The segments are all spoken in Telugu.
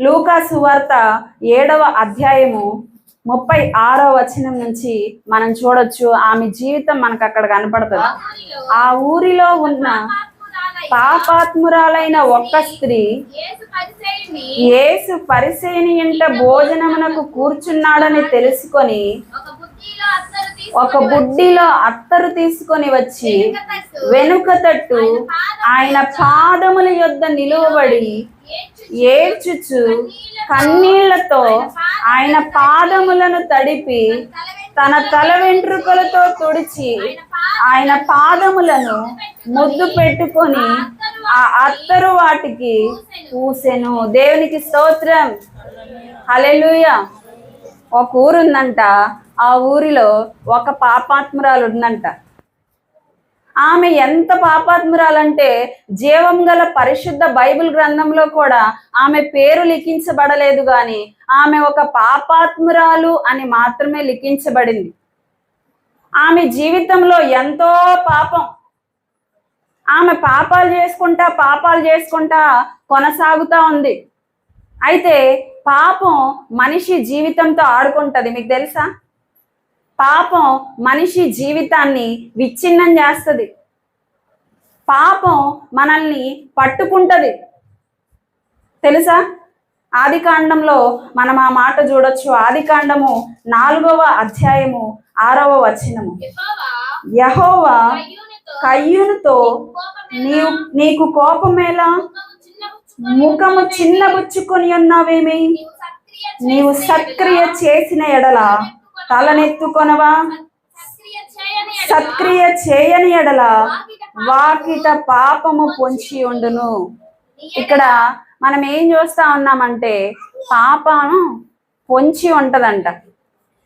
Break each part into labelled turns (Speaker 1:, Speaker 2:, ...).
Speaker 1: లూకా సువార్త ఏడవ అధ్యాయము ముప్పై ఆరో వచనం నుంచి మనం చూడొచ్చు. ఆమె జీవితం మనకు అక్కడ కనపడుతుంది. ఆ ఊరిలో ఉన్న పాపాత్మురాలైన ఒక్క స్త్రీ
Speaker 2: యేసు పరిచయుని
Speaker 1: పరిసేని ఇంట భోజనమునకు కూర్చున్నాడని తెలుసుకొని
Speaker 2: ఒక
Speaker 1: బుడ్డిలో అత్తరు తీసుకొని వచ్చి వెనుక తట్టు ఆయన పాదముల యొద్ద నిలువబడి ఏడ్చుచు కన్నీళ్ళతో ఆయన పాదములను తడిపి తన తల వెంట్రుకలతో తుడిచి ఆయన పాదములను ముద్దు పెట్టుకొని ఆ అత్తరు వాటికి పూసెను దేవునికి స్తోత్రం. హలెలుయ ఒక ఊరుందంట. ఆ ఊరిలో ఒక పాపాత్మురాలు ఉందంట. ఆమె ఎంత పాపాత్మురాలంటే జీవం గల పరిశుద్ధ బైబిల్ గ్రంథంలో కూడా ఆమె పేరు లిఖించబడలేదు కానీ ఆమె ఒక పాపాత్మురాలు అని మాత్రమే లిఖించబడింది. ఆమె జీవితంలో ఎంతో పాపం. ఆమె పాపాలు చేసుకుంటా పాపాలు చేసుకుంటా కొనసాగుతా ఉంది. అయితే పాపం మనిషి జీవితంతో ఆడుకుంటుంది. మీకు తెలుసా? పాపం మనిషి జీవితాన్ని విచ్ఛిన్నం చేస్తుంది. పాపం మనల్ని పట్టుకుంటుంది. తెలుసా? ఆది కాండంలో మనం ఆ మాట చూడొచ్చు. ఆది కాండము నాలుగవ అధ్యాయము ఆరవ వచనము.
Speaker 2: యహోవ
Speaker 1: యహోవా
Speaker 2: కయ్యూనుతో
Speaker 1: నీవు నీకు కోపమేలా?
Speaker 2: ముఖము చిన్నబుచ్చుకొని
Speaker 1: ఉన్నావేమి?
Speaker 2: నీవు సక్రియ
Speaker 1: చేసిన ఎడల? తలనెత్తుకొనవా? సత్క్రియ చేయని ఎడల వాకిట పాపము పొంచి ఉండును. ఇక్కడ మనం ఏం చూస్తా ఉన్నామంటే పాపము పొంచి ఉంటదంట.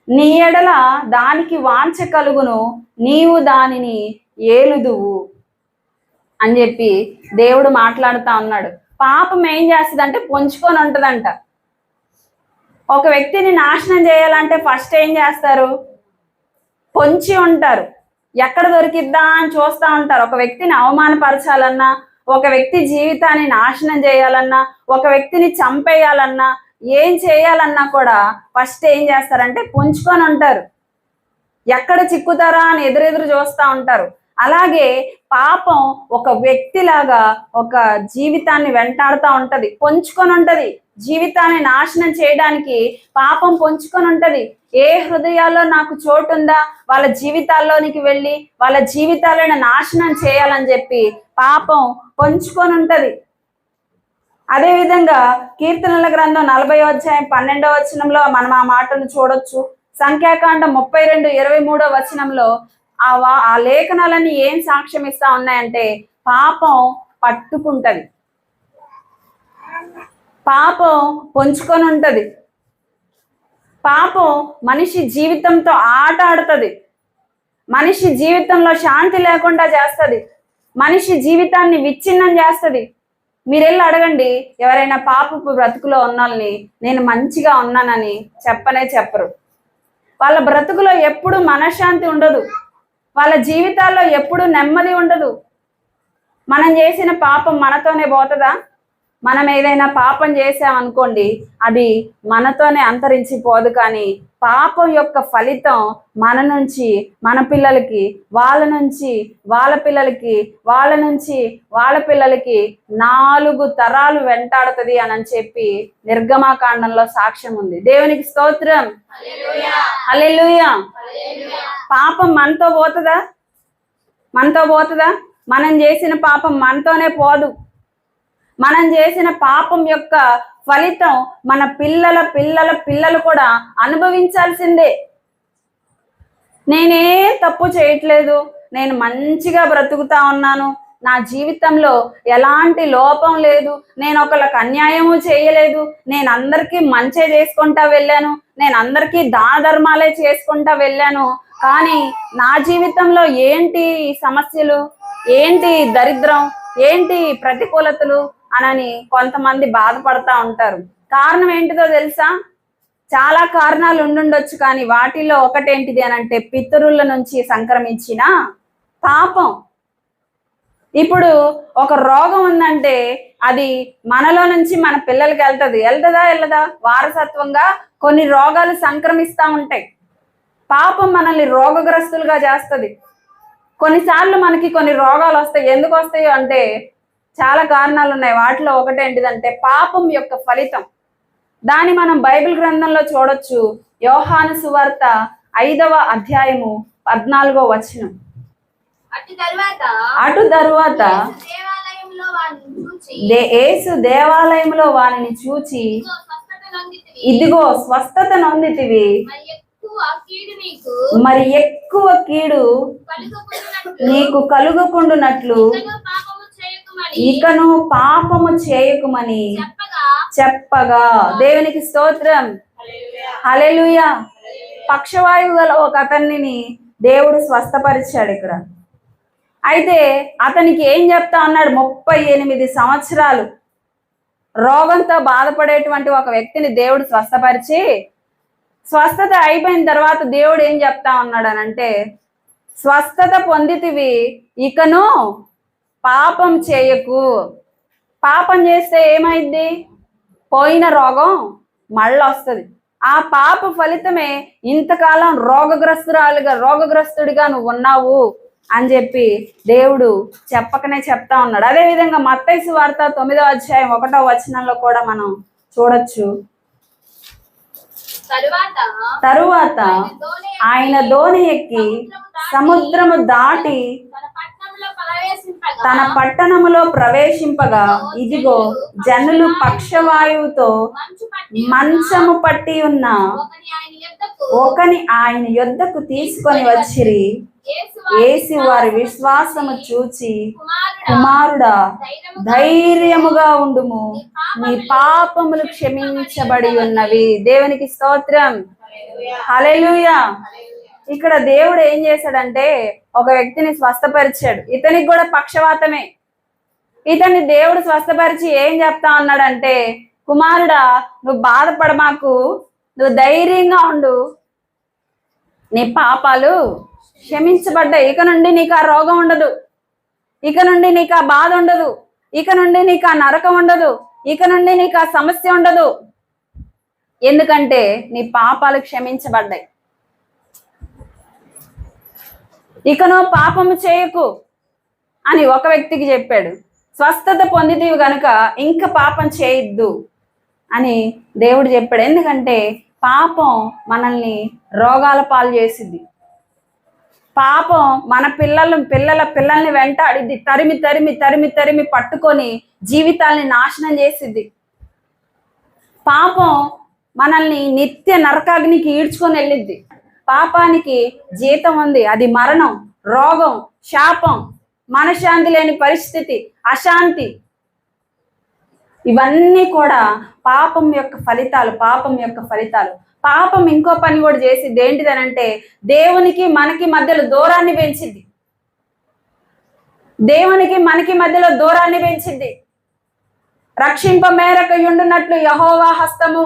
Speaker 1: నీ ఎడల దానికి వాంఛ కలుగును నీవు దానిని ఏలుదువు అని చెప్పి దేవుడు మాట్లాడుతా ఉన్నాడు. పాపం ఏం చేస్తుందంటే పొంచుకొని ఉంటదంట. ఒక వ్యక్తిని నాశనం చేయాలంటే ఫస్ట్ ఏం చేస్తారు? పొంచి ఉంటారు. ఎక్కడ దొరికిద్దా అని చూస్తూ ఉంటారు. ఒక వ్యక్తిని అవమానపరచాలన్నా ఒక వ్యక్తి జీవితాన్ని నాశనం చేయాలన్నా ఒక వ్యక్తిని చంపేయాలన్నా ఏం చేయాలన్నా కూడా ఫస్ట్ ఏం చేస్తారంటే పుంజుకొని ఉంటారు. ఎక్కడ చిక్కుతారా అని ఎదురెదురు చూస్తూ ఉంటారు. అలాగే పాపం ఒక వ్యక్తిలాగా ఒక జీవితాన్ని వెంటాడుతూ ఉంటది పొంచుకొని ఉంటది జీవితాన్ని నాశనం చేయడానికి పాపం పొంచుకొని ఉంటది ఏ హృదయాల్లో నాకు చోటు ఉందా వాళ్ళ జీవితాల్లోనికి వెళ్ళి వాళ్ళ జీవితాలను నాశనం చేయాలని చెప్పి పాపం పొంచుకొని ఉంటది అదేవిధంగా కీర్తనల గ్రంథం నలభై అధ్యాయం పన్నెండవ వచనంలో మనం ఆ మాటను చూడొచ్చు. సంఖ్యాకాండం ముప్పై రెండు ఇరవై మూడో వచనంలో ఆ వా ఆ లేఖనాలన్నీ ఏం సాక్ష్యం ఇస్తా ఉన్నాయంటే పాపం పట్టుకుంటది. పాపం పొంచుకొని ఉంటది పాపం మనిషి జీవితంతో ఆట ఆడుతుంది మనిషి జీవితంలో శాంతి లేకుండా చేస్తుంది. మనిషి జీవితాన్ని విచ్ఛిన్నం చేస్తుంది. మీరెళ్ళి అడగండి ఎవరైనా పాపపు బ్రతుకులో ఉన్నోళ్ళని నేను మంచిగా ఉన్నానని చెప్పనే చెప్పరు. వాళ్ళ బ్రతుకులో ఎప్పుడు మనశ్శాంతి ఉండదు. వాళ్ళ జీవితాల్లో ఎప్పుడు నెమ్మది ఉండదు. మనం చేసిన పాపం మనతోనే పోతుందా? మనం ఏదైనా పాపం చేసామనుకోండి అది మనతోనే అంతరించిపోదు కానీ పాపం యొక్క ఫలితం మన నుంచి మన పిల్లలకి వాళ్ళ నుంచి వాళ్ళ పిల్లలకి వాళ్ళ నుంచి వాళ్ళ పిల్లలకి నాలుగు తరాలు వెంటాడుతుంది అని చెప్పి నిర్గమాకాండంలో సాక్ష్యం ఉంది. దేవునికి స్తోత్రం. హల్లెలూయా. పాపం మనతో పోతుందా? మనతో పోతుందా? మనం చేసిన పాపం మనతోనే పోదు. మనం చేసిన పాపం యొక్క ఫలితం మన పిల్లల పిల్లల పిల్లలు కూడా అనుభవించాల్సిందే. నేనే తప్పు చేయట్లేదు. నేను మంచిగా బ్రతుకుతా ఉన్నాను. నా జీవితంలో ఎలాంటి లోపం లేదు. నేను ఒకళ్ళకి అన్యాయము చేయలేదు. నేను అందరికీ మంచే చేసుకుంటా వెళ్ళాను. నేను అందరికీ దాన ధర్మాలే చేసుకుంటా వెళ్ళాను. కానీ నా జీవితంలో ఏంటి సమస్యలు? ఏంటి దరిద్రం? ఏంటి ప్రతికూలతలు? అనని కొంతమంది బాధపడతా ఉంటారు. కారణం ఏంటిదో తెలుసా? చాలా కారణాలు ఉండుండొచ్చు కానీ వాటిలో ఒకటేంటిది అని అంటే పితరుల నుంచి సంక్రమించిన పాపం. ఇప్పుడు ఒక రోగం ఉందంటే అది మనలో నుంచి మన పిల్లలకి వెళ్తుంది. వెళ్తుందా వెళ్ళదా? వారసత్వంగా కొన్ని రోగాలు సంక్రమిస్తూ ఉంటాయి. పాపం మనల్ని రోగగ్రస్తులుగా చేస్తుంది. కొన్నిసార్లు మనకి కొన్ని రోగాలు వస్తాయి. ఎందుకు వస్తాయి అంటే చాలా కారణాలు ఉన్నాయి వాటిలో ఒకటి ఏంటిదంటే పాపం యొక్క ఫలితం. దాన్ని మనం బైబిల్ గ్రంథంలో చూడొచ్చు. యోహాను సువార్త ఐదవ అధ్యాయము పద్నాలుగో వచనం.
Speaker 2: అటు తరువాత
Speaker 1: అటు తరువాత
Speaker 2: యేసు దేవాలయంలో వారిని చూచి
Speaker 1: దే- యేసు దేవాలయంలో వారిని చూచి
Speaker 2: ఇదిగో స్వస్థత నొందితివి. మరి ఎక్కువ కీడు నీకు
Speaker 1: కలుగకుండునట్లు.
Speaker 2: ఇకను పాపము చేయకుమని చెప్పగా
Speaker 1: దేవునికి స్తోత్రం. హల్లెలూయా. పక్షవాయువు గల ఒక అతన్ని దేవుడు స్వస్థపరిచాడు ఇక్కడ. అయితే అతనికి ఏం చెప్తా ఉన్నాడు ముప్పై ఎనిమిది సంవత్సరాలు రోగంతో బాధపడేటువంటి ఒక వ్యక్తిని దేవుడు స్వస్థపరిచి స్వస్థత అయిపోయిన తర్వాత దేవుడు ఏం చెప్తా ఉన్నాడు అని అంటే స్వస్థత పొందితివి ఇకను పాపం చేయకు. పాపం చేస్తే ఏమైంది పోయిన రోగం మళ్ళీ వస్తుంది ఆ పాప ఫలితమే ఇంతకాలం రోగగ్రస్తురాలుగా రోగగ్రస్తుడిగా నువ్వు ఉన్నావు అని చెప్పి దేవుడు చెప్పకనే చెప్తా ఉన్నాడు. అదే విధంగా మత్తైసు వార్త తొమ్మిదో అధ్యాయం ఒకటో వచనంలో కూడా మనం చూడొచ్చు.
Speaker 2: తరువాత
Speaker 1: ఆయన దోణి ఎక్కి సముద్రము దాటి
Speaker 2: తన
Speaker 1: పట్టణములో ప్రవేశింపగా ఇదిగో జనులు పక్షవాయువుతో మంచము పట్టి ఉన్న
Speaker 2: ఒకని ఆయన యొద్దకు
Speaker 1: యొద్దకు తీసుకొని వచ్చిరి. ఏసి వారి విశ్వాసము చూచి
Speaker 2: కుమారుడా
Speaker 1: కుమారుడా
Speaker 2: ధైర్యము
Speaker 1: ధైర్యముగా ఉండుము. నీ పాపములు క్షమించబడి ఉన్నవి. దేవునికి స్తోత్రం. హల్లెలూయా. ఇక్కడ దేవుడు ఏం చేశాడంటే ఒక వ్యక్తిని స్వస్థపరిచాడు. ఇతనికి కూడా పక్షవాతమే. ఇతన్ని దేవుడు స్వస్థపరిచి ఏం చెప్తా ఉన్నాడంటే కుమారుడా నువ్వు బాధపడ మాకు. నువ్వు ధైర్యంగా ఉండు. నీ పాపాలు క్షమించబడ్డాయి. ఇక నుండి నీకు ఆ రోగం ఉండదు. ఇక నుండి నీకు ఆ బాధ ఉండదు. ఇక నుండి నీకు ఆ నరకం ఉండదు. ఇక నుండి నీకు ఆ సమస్య ఉండదు. ఎందుకంటే నీ పాపాలు క్షమించబడ్డాయి. ఇకను పాపము చేయకు అని ఒక వ్యక్తికి చెప్పాడు. స్వస్థత పొందితీవి గనుక ఇంకా పాపం చేయొద్దు అని దేవుడు చెప్పాడు. ఎందుకంటే పాపం మనల్ని రోగాల పాలు చేసింది పాపం మన పిల్లలు పిల్లల పిల్లల్ని వెంటాడిద్ది తరిమి తరిమి తరిమి తరిమి పట్టుకొని జీవితాల్ని నాశనం చేసిద్ది. పాపం మనల్ని నిత్య నరకాగ్నికి ఈడ్చుకొని వెళ్ళిద్ది. పాపానికి జీతం ఉంది. అది మరణం రోగం శాపం మనశ్శాంతి లేని పరిస్థితి అశాంతి. ఇవన్నీ కూడా పాపం యొక్క ఫలితాలు పాపం యొక్క ఫలితాలు. పాపం ఇంకో పని కూడా చేసింది. ఏంటిదనంటే దేవునికి మనకి మధ్యలో దూరాన్ని పెంచింది. దేవునికి మనకి మధ్యలో దూరాన్ని పెంచింది. రక్షింప మేరకు ఉండునట్లు యహోవా హస్తము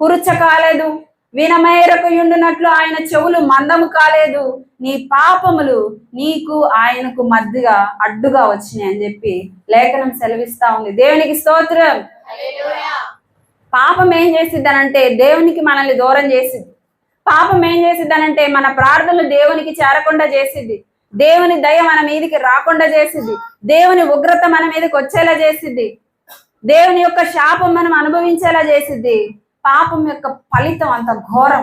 Speaker 1: కురుచ కాలేదు. వినమేరకు యుండునట్లు ఆయన చెవులు మందము కాలేదు. నీ పాపములు నీకు ఆయనకు మధ్యగా అడ్డుగా వచ్చినాయి అని చెప్పి లేఖనం సెలవిస్తా ఉంది. దేవునికి స్తోత్రం. పాపం ఏం చేసిద్దనంటే దేవునికి మనల్ని దూరం చేసిద్ది. పాపం ఏం చేసిద్దనంటే మన ప్రార్థనలు దేవునికి చేరకుండా చేసిద్ది. దేవుని దయ మన మీదికి రాకుండా చేసిద్ది. దేవుని ఉగ్రత మన మీదకి వచ్చేలా చేసిద్ది. దేవుని యొక్క శాపం మనం అనుభవించేలా చేసిద్ది. పాపం యొక్క ఫలితం అంత ఘోరం.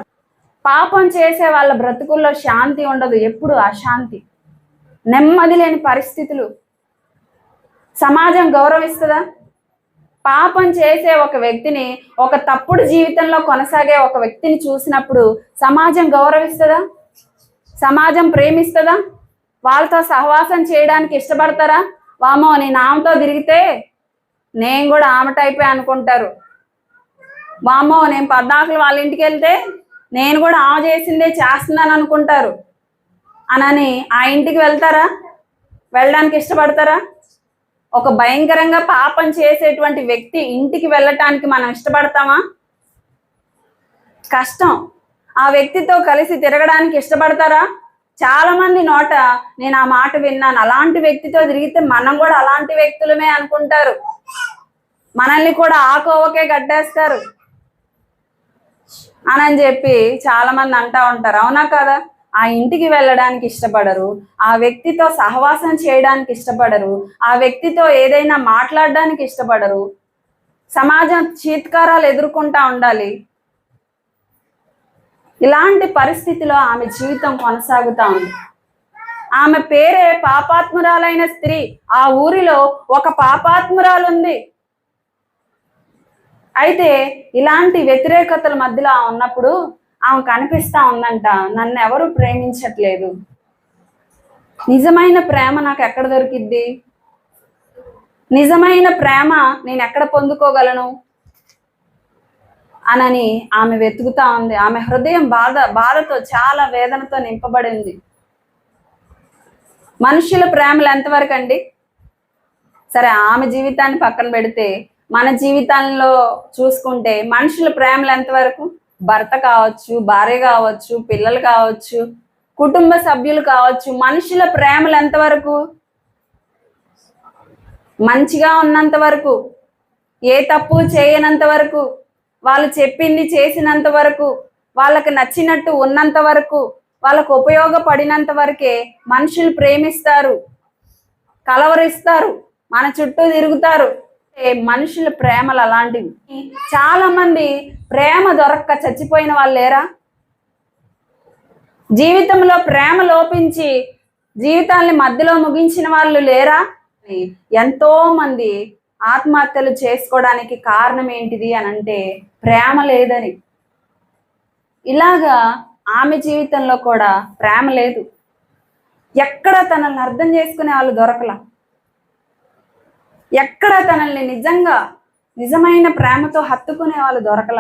Speaker 1: పాపం చేసే వాళ్ళ బ్రతుకుల్లో శాంతి ఉండదు ఎప్పుడు అశాంతి. నెమ్మది లేని పరిస్థితులు. సమాజం గౌరవిస్తుందా? పాపం చేసే ఒక వ్యక్తిని ఒక తప్పుడు జీవితంలో కొనసాగే ఒక వ్యక్తిని చూసినప్పుడు సమాజం గౌరవిస్తుందా? సమాజం ప్రేమిస్తుందా? వాళ్ళతో సహవాసం చేయడానికి ఇష్టపడతారా? వామో నేను ఆమెతో తిరిగితే నేను కూడా ఆమె టైపే అనుకుంటారు. బామ్మో నేను పద్దాకులు వాళ్ళ ఇంటికి వెళ్తే నేను కూడా ఆ చేసిందే చేస్తున్నాను అనుకుంటారు. అనని ఆ ఇంటికి వెళ్తారా? వెళ్ళడానికి ఇష్టపడతారా? ఒక భయంకరంగా పాపం చేసేటువంటి వ్యక్తి ఇంటికి వెళ్ళటానికి మనం ఇష్టపడతామా? కష్టం. ఆ వ్యక్తితో కలిసి తిరగడానికి ఇష్టపడతారా? చాలా మంది నోట నేను ఆ మాట విన్నాను. అలాంటి వ్యక్తితో తిరిగితే మనం కూడా అలాంటి వ్యక్తులమే అనుకుంటారు. మనల్ని కూడా ఆకోవకే కోవకే కట్టేస్తారు. అని చెప్పి చాలా మంది అంటా ఉంటారు. అవునా కదా? ఆ ఇంటికి వెళ్ళడానికి ఇష్టపడరు. ఆ వ్యక్తితో సహవాసం చేయడానికి ఇష్టపడరు. ఆ వ్యక్తితో ఏదైనా మాట్లాడడానికి ఇష్టపడరు. సమాజం చీత్కారాలు ఎదుర్కొంటా ఉండాలి. ఇలాంటి పరిస్థితిలో ఆమె జీవితం కొనసాగుతా ఉంది. ఆమె పేరే పాపాత్మురాలైన స్త్రీ. ఆ ఊరిలో ఒక పాపాత్మురాలు ఉంది అయితే ఇలాంటి వ్యతిరేకతల మధ్యలో ఉన్నప్పుడు ఆమె కనిపిస్తా ఉందంట నన్ను ఎవరు ప్రేమించట్లేదు. నిజమైన ప్రేమ నాకు ఎక్కడ దొరికిద్ది? నిజమైన ప్రేమ నేను ఎక్కడ పొందుకోగలను? అనని ఆమె వెతుకుతా ఉంది. ఆమె హృదయం బాధ బాధతో చాలా వేదనతో నింపబడింది మనుషుల ప్రేమలు ఎంతవరకు అండి సరే ఆమె జీవితాన్ని పక్కన పెడితే మన జీవితంలో చూసుకుంటే మనుషుల ప్రేమలు ఎంతవరకు? భర్త కావచ్చు భార్య కావచ్చు పిల్లలు కావచ్చు కుటుంబ సభ్యులు కావచ్చు మనుషుల ప్రేమలు ఎంతవరకు? మంచిగా ఉన్నంత వరకు ఏ తప్పు చేయనంత వరకు వాళ్ళు చెప్పింది చేసినంత వరకు వాళ్ళకి నచ్చినట్టు ఉన్నంత వరకు వాళ్ళకు ఉపయోగపడినంత వరకే మనుషులు ప్రేమిస్తారు కలవరిస్తారు మన చుట్టూ తిరుగుతారు. మనుషుల ప్రేమలు అలాంటివి. చాలా మంది ప్రేమ దొరక్క చచ్చిపోయిన వాళ్ళు లేరా? జీవితంలో ప్రేమ లోపించి జీవితాన్ని మధ్యలో ముగించిన వాళ్ళు లేరా? ఎంతో మంది ఆత్మహత్యలు చేసుకోవడానికి కారణం ఏంటిది అని అంటే ప్రేమ లేదని. ఇలాగా ఆమె జీవితంలో కూడా ప్రేమ లేదు. ఎక్కడ తనల్ని అర్థం చేసుకునే వాళ్ళు దొరకలా? ఎక్కడ తనల్ని నిజంగా నిజమైన ప్రేమతో హత్తుకునే వాళ్ళు దొరకల.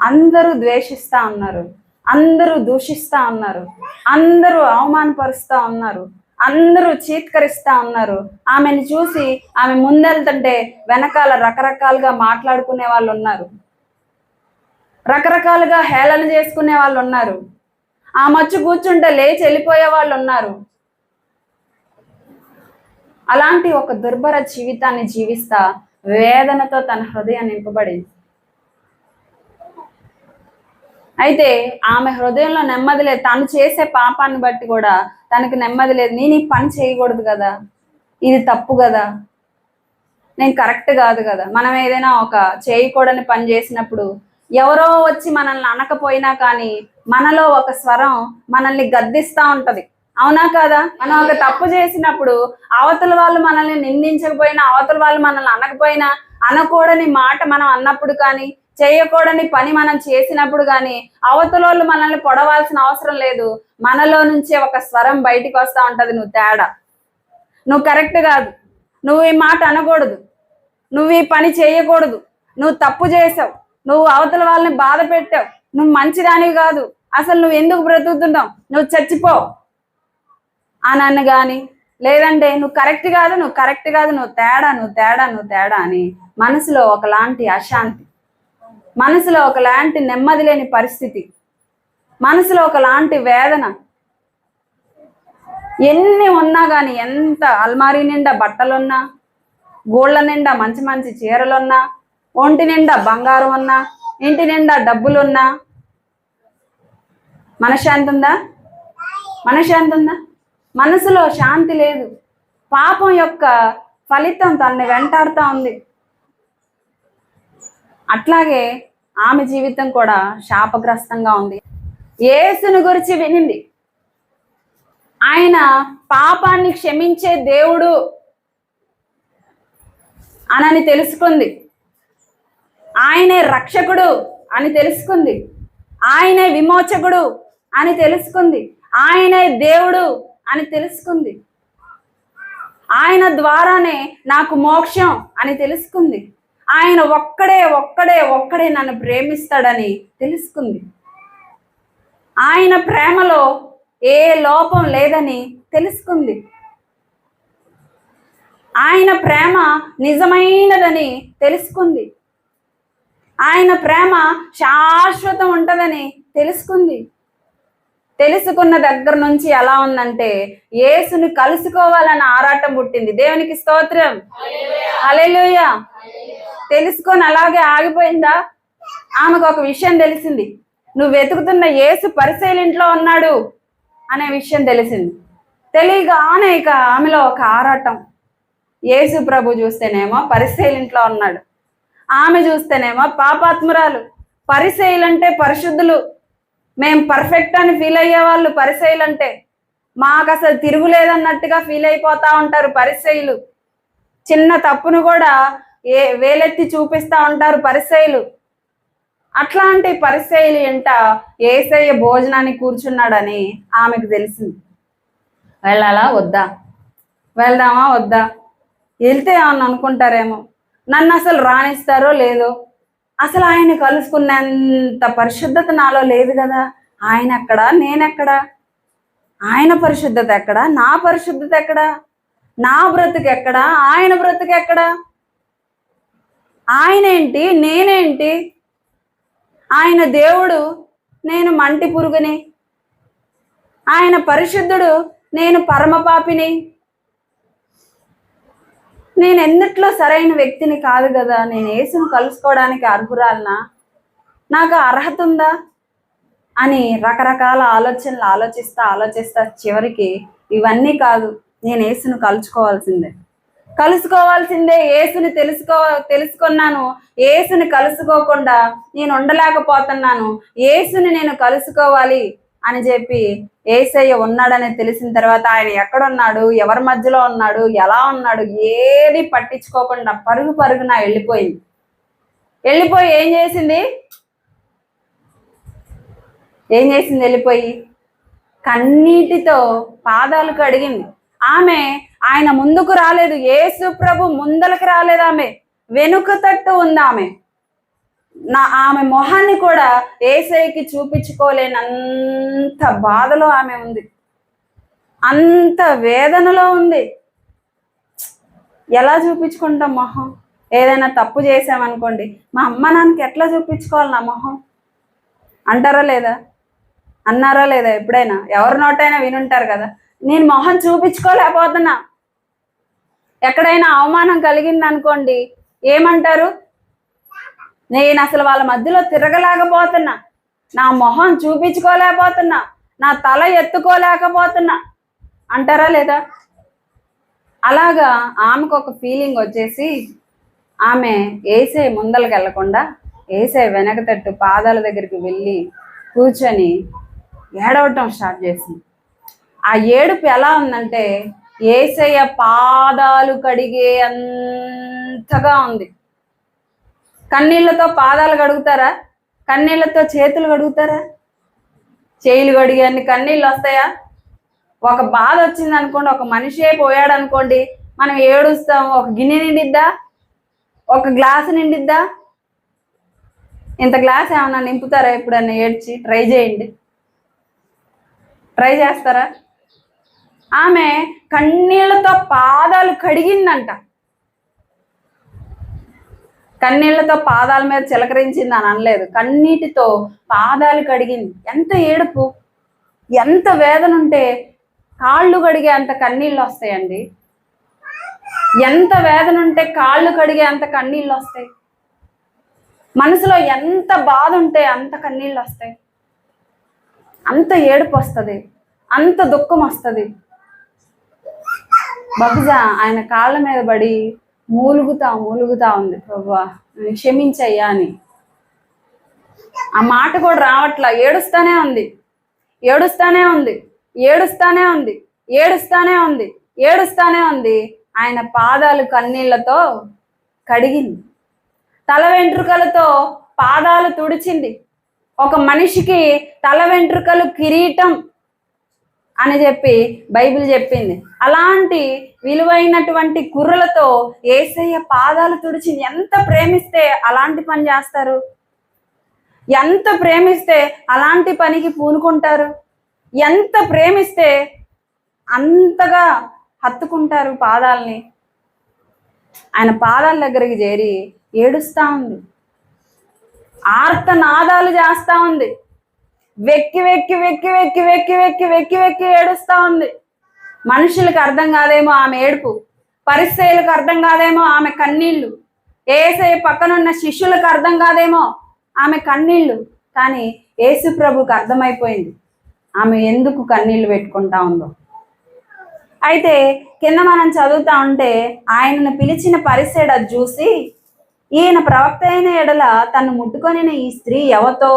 Speaker 1: అందరూ ద్వేషిస్తా ఉన్నారు. అందరూ దూషిస్తా ఉన్నారు. అందరూ అవమానపరుస్తూ ఉన్నారు. అందరూ చీత్కరిస్తా ఉన్నారు. ఆమెను చూసి ఆమె ముందెళ్తుంటే వెనకాల రకరకాలుగా మాట్లాడుకునే వాళ్ళు ఉన్నారు రకరకాలుగా హేళన చేసుకునే వాళ్ళు ఉన్నారు ఆ మచ్చు కూర్చుంటే లేచి వెళ్ళిపోయే వాళ్ళు ఉన్నారు అలాంటి ఒక దుర్భర జీవితాన్ని జీవిస్తా వేదనతో తన హృదయం నింపబడింది. అయితే ఆమె హృదయంలో నెమ్మది లేదు. తను చేసే పాపాన్ని బట్టి కూడా తనకు నెమ్మది లేదు. నేను ఈ పని చేయకూడదు కదా? ఇది తప్పు కదా? నేను కరెక్ట్ కాదు కదా? మనం ఏదైనా ఒక చేయకూడని పని చేసినప్పుడు ఎవరో వచ్చి మనల్ని అనకపోయినా కానీ మనలో ఒక స్వరం మనల్ని గద్దిస్తా ఉంటుంది. అవునా కాదా? మనం ఒక తప్పు చేసినప్పుడు అవతల వాళ్ళు మనల్ని నిందించకపోయినా అవతల వాళ్ళు మనల్ని అనకపోయినా అనకూడని మాట మనం అన్నప్పుడు కానీ చేయకూడని పని మనం చేసినప్పుడు కానీ అవతల వాళ్ళు మనల్ని పొడవాల్సిన అవసరం లేదు. మనలో నుంచే ఒక స్వరం బయటికి వస్తా ఉంటుంది నువ్వు తేడా. నువ్వు కరెక్ట్ కాదు. నువ్వు ఈ మాట అనకూడదు. నువ్వు ఈ పని చేయకూడదు. నువ్వు తప్పు చేసావు. నువ్వు అవతల వాళ్ళని బాధ పెట్టావు. నువ్వు మంచిదానివి కాదు. అసలు నువ్వు ఎందుకు బ్రతుకుతున్నావు? నువ్వు చచ్చిపోవు అని అన్న కానీ లేదంటే నువ్వు కరెక్ట్ కాదు నువ్వు కరెక్ట్ కాదు నువ్వు తేడా నువ్వు తేడా నువ్వు తేడా అని మనసులో ఒకలాంటి అశాంతి. మనసులో ఒకలాంటి నెమ్మది లేని పరిస్థితి. మనసులో ఒకలాంటి వేదన. ఎన్ని ఉన్నా కానీ ఎంత అల్మారీ నిండా బట్టలున్నా గోళ్ళ నిండా మంచి మంచి చీరలున్నా ఒంటి నిండా బంగారం ఉన్నా ఇంటి నిండా డబ్బులున్నా మనశ్శాంతి ఉందా? మనశ్శాంతి ఉందా? మనసులో శాంతి లేదు. పాపం యొక్క ఫలితం తనని వెంటాడుతూ ఉంది. అట్లాగే ఆమె జీవితం కూడా శాపగ్రస్తంగా ఉంది. యేసుని గురించి వినింది. ఆయన పాపాన్ని క్షమించే దేవుడు అనని తెలుసుకుంది. ఆయనే రక్షకుడు అని తెలుసుకుంది. ఆయనే విమోచకుడు అని తెలుసుకుంది. ఆయనే దేవుడు అని తెలుసుకుంది. ఆయన ద్వారానే నాకు మోక్షం అని తెలుసుకుంది. ఆయన ఒక్కడే ఒక్కడే ఒక్కడే నన్ను ప్రేమిస్తాడని తెలుసుకుంది. ఆయన ప్రేమలో ఏ లోపం లేదని తెలుసుకుంది. ఆయన ప్రేమ నిజమైనదని తెలుసుకుంది. ఆయన ప్రేమ శాశ్వతం ఉంటుందని తెలుసుకుంది. తెలుసుకున్న దగ్గర నుంచి ఎలా ఉందంటే యేసుని కలుసుకోవాలని ఆరాటం పుట్టింది. దేవునికి స్తోత్రం. అలెలుయ తెలుసుకొని అలాగే ఆగిపోయిందా? ఆమెకు ఒక విషయం తెలిసింది. నువ్వు వెతుకుతున్న యేసు పరిశైల ఇంట్లో ఉన్నాడు అనే విషయం తెలిసింది. తెలియగానే ఇక ఆమెలో ఒక ఆరాటం. యేసు ప్రభు చూస్తేనేమో పరిశైల ఇంట్లో ఉన్నాడు. ఆమె చూస్తేనేమో పాపాత్మురాలు. పరిశైలంటే పరిశుద్ధులు. మేం పర్ఫెక్ట్ అని ఫీల్ అయ్యే వాళ్ళు పరిశైలంటే మాకు అసలు తిరుగులేదన్నట్టుగా ఫీల్ అయిపోతా ఉంటారు పరిశైలు. చిన్న తప్పును కూడా ఏ వేలెత్తి చూపిస్తా ఉంటారు పరిశైలు. అట్లాంటి పరిశైలు ఎంట ఏసయ్య భోజనానికి కూర్చున్నాడని ఆమెకు తెలిసింది. వెళ్ళాలా? వద్దా? వెళ్దామా? వద్దా? వెళ్తే ఏమన్నా అనుకుంటారేమో. నన్ను అసలు రాణిస్తారో లేదో? అసలు ఆయన కలుసుకున్నంత పరిశుద్ధత నాలో లేదు కదా? ఆయన ఎక్కడ? నేనెక్కడ? ఆయన పరిశుద్ధత ఎక్కడ? నా పరిశుద్ధత ఎక్కడ? నా బ్రతుకు ఎక్కడా? ఆయన బ్రతుకు ఎక్కడా? ఆయన ఏంటి నేనేంటి? ఆయన దేవుడు నేను మంటి పురుగుని. ఆయన పరిశుద్ధుడు నేను పరమపాపిని. నేను ఎన్నిట్లో సరైన వ్యక్తిని కాదు కదా. నేను యేసును కలుసుకోవడానికి అర్హురాలనా? నాకు అర్హత ఉందా? అని రకరకాల ఆలోచనలు ఆలోచిస్తా ఆలోచిస్తా చివరికి ఇవన్నీ కాదు నేను యేసును కలుసుకోవాల్సిందే. కలుసుకోవాల్సిందే యేసుని తెలుసుకో తెలుసుకున్నాను. యేసుని కలుసుకోకుండా నేను ఉండలేకపోతున్నాను. యేసుని నేను కలుసుకోవాలి. అని చెప్పి ఏసయ్య ఉన్నాడని తెలిసిన తర్వాత ఆయన ఎక్కడున్నాడు? ఎవరి మధ్యలో ఉన్నాడు? ఎలా ఉన్నాడు? ఏది పట్టించుకోకుండా పరుగు పరుగున వెళ్ళిపోయింది. వెళ్ళిపోయి ఏం చేసింది? ఏం చేసింది వెళ్ళిపోయి? కన్నీటితో పాదాలు కడిగింది. ఆమె ఆయన ముందుకు రాలేదు. ఏసు ప్రభు ముందలకు రాలేదు ఆమె. వెనుక తట్టు ఉంది ఆమె. నా ఆమె మొహాన్ని కూడా ఏసైకి చూపించుకోలేనంత బాధలో ఆమె ఉంది. అంత వేదనలో ఉంది. ఎలా చూపించుకుంటాం మొహం? ఏదైనా తప్పు చేసామనుకోండి మా అమ్మ నాన్నకి ఎట్లా చూపించుకోవాలి నా మొహం? అంటారా లేదా? అన్నారా లేదా ఎప్పుడైనా? ఎవరి నోటైనా వినుంటారు కదా. నేను మొహం చూపించుకోలేకపోతున్నా. ఎక్కడైనా అవమానం కలిగింది అనుకోండి ఏమంటారు? నేను అసలు వాళ్ళ మధ్యలో తిరగలేకపోతున్నా. నా మొహం చూపించుకోలేకపోతున్నా. నా తల ఎత్తుకోలేకపోతున్నా. అంటారా లేదా? అలాగా ఆమెకు ఒక ఫీలింగ్ వచ్చేసి ఆమె ఏసే ముందలకు వెళ్ళకుండా ఏసే వెనక తట్టు పాదాల దగ్గరికి వెళ్ళి కూర్చొని ఏడవటం స్టార్ట్ చేసింది. ఆ ఏడుపు ఎలా ఉందంటే ఏసయ్య పాదాలు కడిగే అంతగా ఉంది. కన్నీళ్ళతో పాదాలు కడుగుతారా? కన్నీళ్ళతో చేతులు కడుగుతారా? చేయిలు కడిగి అన్ని కన్నీళ్ళు వస్తాయా? ఒక బాధ వచ్చింది అనుకోండి ఒక మనిషే పోయాడు అనుకోండి మనం ఏడుస్తాం ఒక గిన్నె నిండిద్దా? ఒక గ్లాసు నిండిద్దా? ఇంత గ్లాస్ ఏమన్నా నింపుతారా ఎప్పుడన్నా ఏడ్చి? ట్రై చేయండి. ట్రై చేస్తారా? ఆమె కన్నీళ్ళతో పాదాలు కడిగిందంట. కన్నీళ్ళతో పాదాల మీద చిలకరించింది అని అనలేదు. కన్నీటితో పాదాలు కడిగింది. ఎంత ఏడుపు ఎంత వేదన ఉంటే కాళ్ళు కడిగే అంత కన్నీళ్ళు వస్తాయండి. ఎంత వేదన ఉంటే కాళ్ళు కడిగే అంత కన్నీళ్ళు వస్తాయి. మనసులో ఎంత బాధ ఉంటే అంత కన్నీళ్ళు వస్తాయి. అంత ఏడుపు వస్తుంది అంత దుఃఖం వస్తుంది. బహుశా ఆయన కాళ్ళ మీద పడి మూలుగుతా మూలుగుతా ఉంది ప్రభా. నన్ను క్షమించయ్యా అని. ఆ మాట కూడా రావట్లా. ఏడుస్తానే ఉంది. ఏడుస్తానే ఉంది. ఏడుస్తానే ఉంది. ఏడుస్తానే ఉంది. ఏడుస్తానే ఉంది. ఆయన పాదాలు కన్నీళ్ళతో కడిగింది. తల వెంట్రుకలతో పాదాలు తుడిచింది. ఒక మనిషికి తల వెంట్రుకలు కిరీటం అని చెప్పి బైబిల్ చెప్పింది. అలాంటి విలువైనటువంటి కుర్రలతో ఏసయ్య పాదాలు తుడిచి ఎంత ప్రేమిస్తే అలాంటి పని చేస్తారు? ఎంత ప్రేమిస్తే అలాంటి పనికి పూనుకుంటారు? ఎంత ప్రేమిస్తే అంతగా హత్తుకుంటారు పాదాలని? ఆయన పాదాల దగ్గరికి చేరి ఏడుస్తా ఉంది. ఆర్తనాదాలు చేస్తా ఉంది. వెక్కి వెక్కి వెక్కి వెక్కి వెక్కి వెక్కి వెక్కి వెక్కి ఏడుస్తా ఉంది. మనుషులకు అర్థం కాదేమో ఆమె ఏడుపు. పరిస్థితులకు అర్థం కాదేమో ఆమె కన్నీళ్ళు ఏసే పక్కనున్న శిష్యులకు అర్థం కాదేమో ఆమె కన్నీళ్ళు కానీ యేసు ప్రభుకు అర్థమైపోయింది. ఆమె ఎందుకు కన్నీళ్ళు పెట్టుకుంటా ఉందో. అయితే కింద మనం చదువుతా ఉంటే ఆయనను పిలిచిన పరిసేడు అది చూసి ఈయన ప్రవక్త అయిన ఎడల తను ముట్టుకొనిన ఈ స్త్రీ ఎవతో?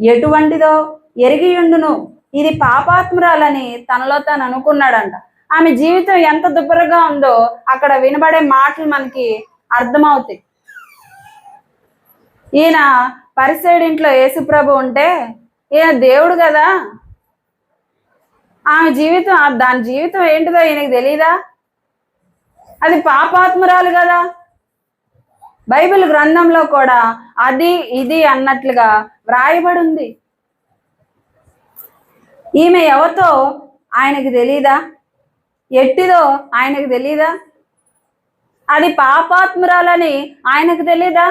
Speaker 1: ఎటువంటిదో ఎరిగియుండును. ఇది పాపాత్మురాలని తనలో తను అనుకున్నాడంట. ఆమె జీవితం ఎంత దుబ్బరగా ఉందో అక్కడ వినబడే మాటలు మనకి అర్థమవుతాయి. ఈయన పరిసేడింట్లో యేసుప్రభు ఉంటే ఈయన దేవుడు కదా. ఆమె జీవితం దాని జీవితం ఏంటిదో ఈయనకి తెలీదా? అది పాపాత్మురాలు కదా. బైబిల్ గ్రంథంలో కూడా అది ఇది అన్నట్లుగా వ్రాయబడి ఉంది ఈమె ఎవతో? ఆయనకి తెలీదా? ఎట్టిదో ఆయనకు తెలీదా? అది పాపాత్మురాలని ఆయనకు తెలీదా?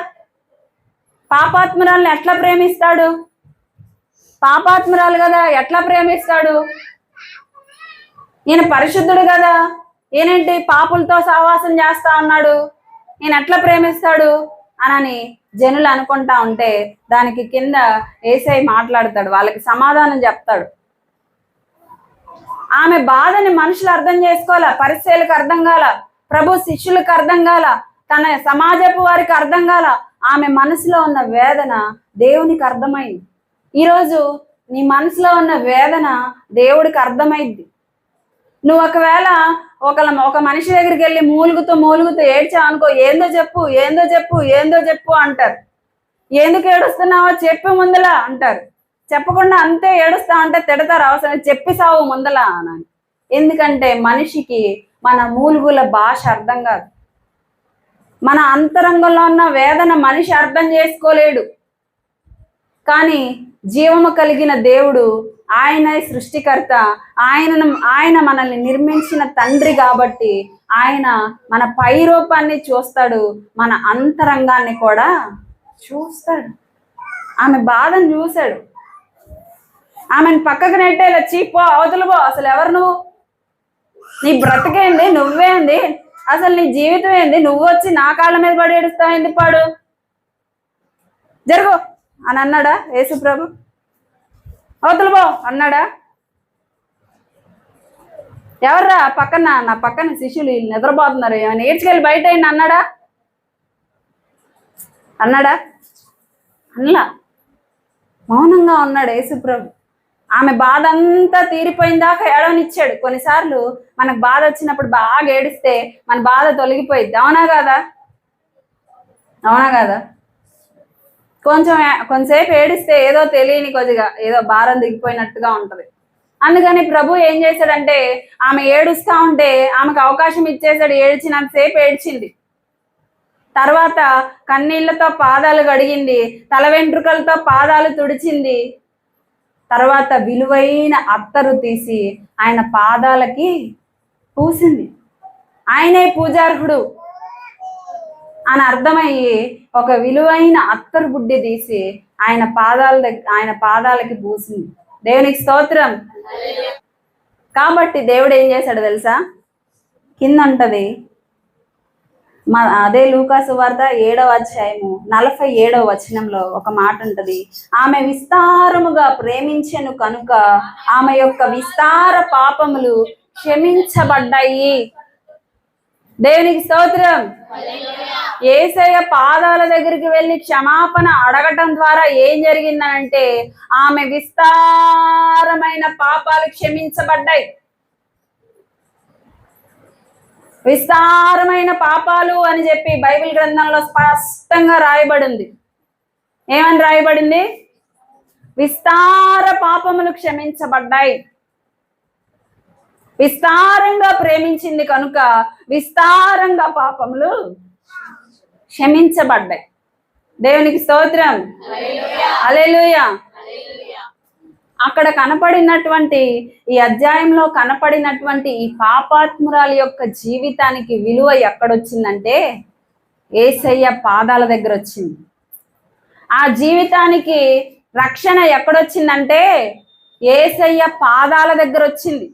Speaker 1: పాపాత్మురాలను ఎట్లా ప్రేమిస్తాడు? పాపాత్మురాలు కదా ఎట్లా ప్రేమిస్తాడు? ఈయన పరిశుద్ధుడు కదా ఈయనేంటి పాపులతో సహవాసం చేస్తా ఉన్నాడు? ఈయన ఎట్లా ప్రేమిస్తాడు అనని జనులు అనుకుంటా ఉంటే దానికి కింద ఏసై మాట్లాడతాడు వాళ్ళకి సమాధానం చెప్తాడు. ఆమె బాధని మనుషులు అర్థం చేసుకోవాలా? పరిచయాలకు అర్థం కాల ప్రభు శిష్యులకు అర్థం కాల తన సమాజపు వారికి అర్థం కాల ఆమె మనసులో ఉన్న వేదన దేవునికి అర్థమైంది. ఈరోజు నీ మనసులో ఉన్న వేదన దేవుడికి అర్థమైంది. నువ్వు ఒకవేళ ఒక ఒక మనిషి దగ్గరికి వెళ్ళి మూలుగుతూ మూలుగుతూ ఏడ్చా అనుకో ఏందో చెప్పు ఏందో చెప్పు ఏందో చెప్పు అంటారు. ఎందుకు ఏడుస్తున్నావో చెప్పు ముందలా అంటారు. చెప్పకుండా అంతే ఏడుస్తా అంటే తిడతారు అవసరం చెప్పి సావు ముందలా అని ఎందుకంటే మనిషికి మన మూలుగుల భాష అర్థం కాదు. మన అంతరంగంలో ఉన్న వేదన మనిషి అర్థం చేసుకోలేడు. కానీ జీవము కలిగిన దేవుడు ఆయన సృష్టికర్త. ఆయనను ఆయన మనల్ని నిర్మించిన తండ్రి కాబట్టి ఆయన మన పై రూపాన్ని చూస్తాడు. మన అంతరంగాన్ని కూడా చూస్తాడు. ఆమె బాధను చూశాడు. ఆమెను పక్కకు నెట్టేలా చీపో అవతల పో అసలు ఎవరు నువ్వు? నీ బ్రతికేంది? నువ్వేంది అసలు నీ జీవితం ఏంది? నువ్వు వచ్చి నా కాళ్ళ మీద పడి ఏడుస్తావు? ఎందుకు పాడు? జరుగు. అని అన్నాడా యేసు ప్రభు అవతల పో అన్నాడా? ఎవర్రా? పక్కన నా పక్కన శిష్యులు వీళ్ళు నిద్రపోతున్నారు. ఏమైనా ఏడ్చుకెళ్ళి బయట అయింది అన్నాడా? అన్నాడా? అన్నలా మౌనంగా ఉన్నాడు యేసుప్రభు. ఆమె బాధ అంతా తీరిపోయిందాక ఏడవనిచ్చాడు. కొన్నిసార్లు మనకు బాధ వచ్చినప్పుడు బాగా ఏడిస్తే మన బాధ తొలగిపోయింది అవునా కాదా? అవునా కాదా? కొంచెం ఏ- కొంతసేపు ఏడిస్తే ఏదో తెలియని కొద్దిగా ఏదో భారం దిగిపోయినట్టుగా ఉంటది. అందుకని ప్రభు ఏం చేశాడంటే ఆమె ఏడుస్తా ఉంటే ఆమెకు అవకాశం ఇచ్చేసాడు ఏడ్చినంతసేపు ఏడ్చింది. తర్వాత కన్నీళ్ళతో పాదాలు గడిగింది తల వెంట్రుకలతో పాదాలు తుడిచింది. తర్వాత విలువైన అత్తరు తీసి ఆయన పాదాలకి పూసింది. ఆయనే పూజార్హుడు. అని అర్థమయ్యి ఒక విలువైన అత్తరు బుడ్డి తీసి ఆయన పాదాల దగ్గర ఆయన పాదాలకి పూసింది. దేవునికి స్తోత్రం. కాబట్టి దేవుడు ఏం చేశాడు తెలుసా? కింద ఉంటది మా అదే లూకాసు వార్త ఏడవ అధ్యాయము నలభై ఏడవ వచనంలో ఒక మాట ఉంటది. ఆమె విస్తారముగా ప్రేమించెను కనుక ఆమె యొక్క విస్తార పాపములు క్షమించబడ్డాయి. దేవునికి స్తోత్రం. ఏసయ్య పాదాల దగ్గరికి వెళ్ళి క్షమాపణ అడగటం ద్వారా ఏం జరిగిందనంటే ఆమె విస్తారమైన పాపాలు క్షమించబడ్డాయి. విస్తారమైన పాపాలు అని చెప్పి బైబిల్ గ్రంథంలో స్పష్టంగా రాయబడింది. ఏమని రాయబడింది? విస్తార పాపములు క్షమించబడ్డాయి. విస్తారంగా ప్రేమించింది కనుక విస్తారంగా పాపములు క్షమించబడ్డాయి. దేవునికి స్తోత్రం. అలెలుయా అక్కడ కనపడినటువంటి ఈ అధ్యాయంలో కనపడినటువంటి ఈ పాపాత్మురాలి యొక్క జీవితానికి విలువ ఎక్కడొచ్చిందంటే ఏసయ్య పాదాల దగ్గర వచ్చింది ఆ జీవితానికి రక్షణ ఎక్కడొచ్చిందంటే ఏసయ్య పాదాల దగ్గర వచ్చింది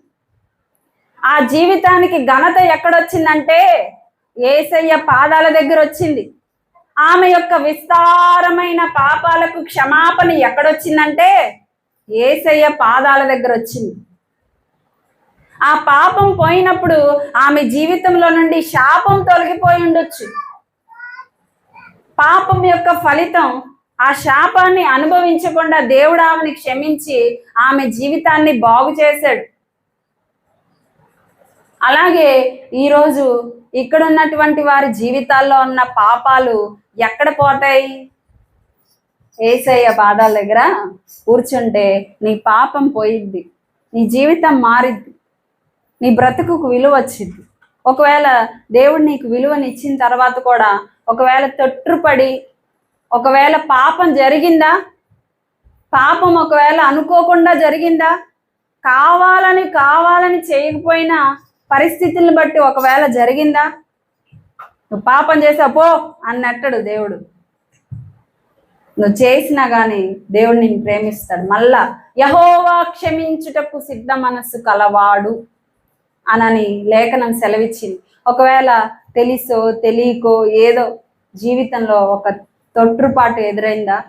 Speaker 1: ఆ జీవితానికి ఘనత ఎక్కడొచ్చిందంటే ఏసయ్య పాదాల దగ్గర వచ్చింది. ఆమె యొక్క విస్తారమైన పాపాలకు క్షమాపణ ఎక్కడొచ్చిందంటే ఏసయ్య పాదాల దగ్గర వచ్చింది. ఆ పాపం పోయినప్పుడు ఆమె జీవితంలో నుండి శాపం తొలగిపోయి ఉండొచ్చు. పాపం యొక్క ఫలితం ఆ శాపాన్ని అనుభవించకుండా దేవుడు ఆమెని క్షమించి ఆమె జీవితాన్ని బాగు చేశాడు అలాగే ఈరోజు ఇక్కడ ఉన్నటువంటి వారి జీవితాల్లో ఉన్న పాపాలు ఎక్కడ పోతాయి? ఏసయ్య పాదాల దగ్గర కూర్చుంటే నీ పాపం పోయిద్ది నీ జీవితం మారిద్ది నీ బ్రతుకుకు విలువ వచ్చింది ఒకవేళ దేవుడు నీకు విలువని ఇచ్చిన తర్వాత కూడా ఒకవేళ తొట్టుపడి ఒకవేళ పాపం జరిగిందా? పాపం ఒకవేళ అనుకోకుండా జరిగిందా? కావాలని కావాలని చేయకపోయినా పరిస్థితులను బట్టి ఒకవేళ జరిగిందా? నువ్వు పాపం చేసా పో అన్నట్టడు దేవుడు. నువ్వు చేసినా గాని దేవుడు నిన్ను ప్రేమిస్తాడు. మళ్ళా యహోవా క్షమించుటకు సిద్ధ మనస్సు కలవాడు అనని లేఖనం సెలవిచ్చింది. ఒకవేళ తెలుసో తెలియకో ఏదో జీవితంలో ఒక తొట్టుపాటు ఎదురైందా?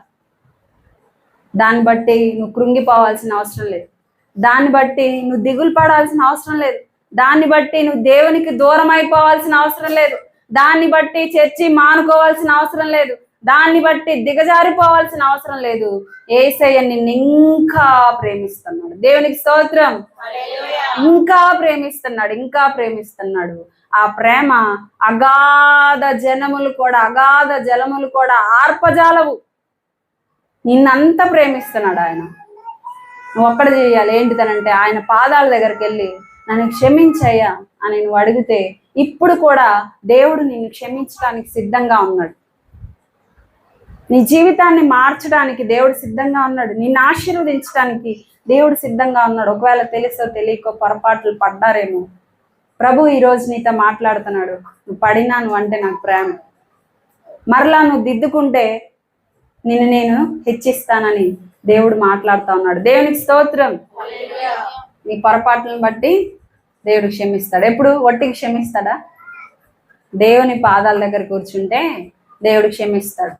Speaker 1: దాన్ని బట్టి నువ్వు కృంగిపోవాల్సిన అవసరం లేదు. దాన్ని బట్టి నువ్వు దిగులు పడాల్సిన అవసరం లేదు. దాన్ని బట్టి నువ్వు దేవునికి దూరం అయిపోవాల్సిన అవసరం లేదు. దాన్ని బట్టి చర్చి మానుకోవాల్సిన అవసరం లేదు. దాన్ని బట్టి దిగజారిపోవాల్సిన అవసరం లేదు. ఏసయ్య నిన్ను ఇంకా ప్రేమిస్తున్నాడు. దేవునికి స్తోత్రం. ఇంకా ప్రేమిస్తున్నాడు. ఇంకా ప్రేమిస్తున్నాడు. ఆ ప్రేమ అగాధ జనములు కూడా అగాధ జలములు కూడా ఆర్పజాలవు. నిన్నంత ప్రేమిస్తున్నాడు ఆయన. నువ్వు ఒక్కడ చేయాలి. ఏంటిదనంటే ఆయన పాదాల దగ్గరికి వెళ్ళి నన్ను క్షమించయ్యా అని నువ్వు అడిగితే ఇప్పుడు కూడా దేవుడు నిన్ను క్షమించడానికి సిద్ధంగా ఉన్నాడు. నీ జీవితాన్ని మార్చడానికి దేవుడు సిద్ధంగా ఉన్నాడు. నిన్ను ఆశీర్వదించడానికి దేవుడు సిద్ధంగా ఉన్నాడు. ఒకవేళ తెలుసో తెలియకో పొరపాట్లు పడ్డారేమో. ప్రభు ఈరోజు నీతో మాట్లాడుతున్నాడు. నువ్వు పడినా నువ్వు అంటే నాకు ప్రేమ. మరలా నువ్వు దిద్దుకుంటే నిన్ను నేను హెచ్చిస్తానని దేవుడు మాట్లాడుతా ఉన్నాడు. దేవునికి స్తోత్రం. నీ పొరపాట్లను బట్టి దేవుడు క్షమిస్తాడు. ఎప్పుడు? ఒట్టికి క్షమిస్తాడా? దేవుని పాదాల దగ్గర కూర్చుంటే దేవుడు క్షమిస్తాడు.